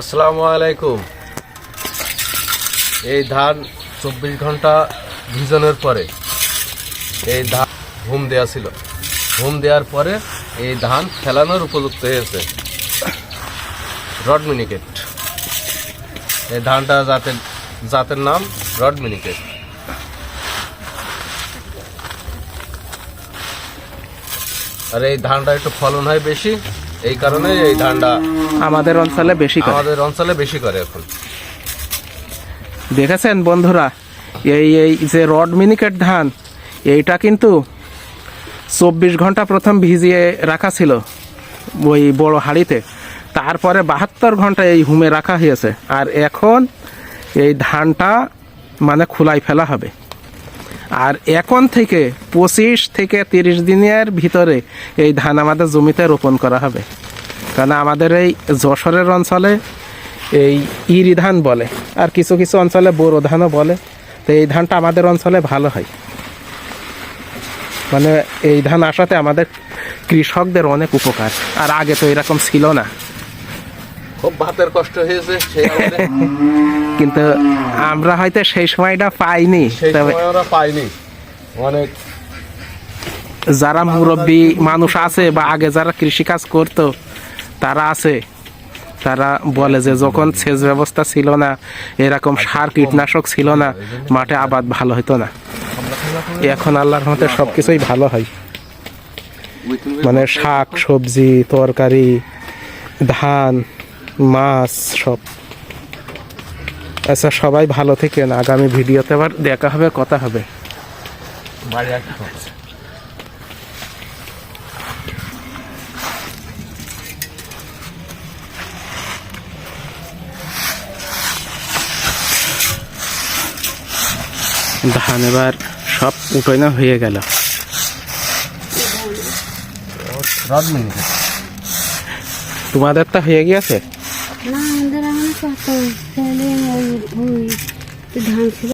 আসসালামু আলাইকুম। এই ধান চব্বিশ ঘণ্টা ভিজনের পরে এই ধান ঘুম দেওয়া ছিল। ঘুম দেওয়ার পরে এই ধান ফেলানোর উপযুক্ত হয়েছে। রড মিনিকেট। এই ধানটা জাতের জাতের নাম রড মিনিকেট। আর এই ধানটা একটু ফলন হয় বেশি। এই কারণে এই ধানটা আমাদের অঞ্চলে বেশি করে। আমাদের অঞ্চলে বেশি করে এখন। দেখেছেন বন্ধুরা এই এই যে রড মিনিকেট ধান এইটা কিন্তু চব্বিশ ঘণ্টা প্রথম ভিজিয়ে রাখা ছিল ওই বড় হাঁড়িতে। তারপরে বাহাত্তর ঘণ্টা এই হুমে রাখা হয়েছে। আর এখন এই ধানটা মানে খোলাই ফেলা হবে। আর এখন থেকে পঁচিশ থেকে তিরিশ দিনের ভিতরে এই ধান আমাদের জমিতে রোপণ করা হবে। কারণ আমাদের এই যশোরের অঞ্চলে এই ইরি ধান বলে, আর কিছু কিছু অঞ্চলে বোরো ধানও বলে। তো এই ধানটা আমাদের অঞ্চলে ভালো হয়। মানে এই ধান আসাতে আমাদের কৃষকদের অনেক উপকার। আর আগে তো এরকম ছিল না। খুব ভাতের কষ্ট হয়েছে সেই কিন্তু আমরা হয়তো সেই সময়টা পাইনি সেই পাইনি। অনেক যারা মুরব্বী মানুষ আছে বা আগে যারা কৃষিকাজ করতো তারা আছে তারা বলে যে যখন সেচ ব্যবস্থা ছিল না এরকম সার কীটনাশক ছিল না মাঠে আবাদ ভালো হতো না। এখন আল্লাহর মতে সব কিছুই ভালো হয়। মানে শাক সবজি তরকারি ধান মাছ সব। আচ্ছা সবাই ভালো থেকেন। আগামী ভিডিওতে আবার দেখা হবে কথা হবে। ধান এবার সব উঠোনা হয়ে গেল। তোমাদের তো হয়ে গিয়েছে? না আমাদের এখনও কত তাহলে ওই ওই ধান ছিল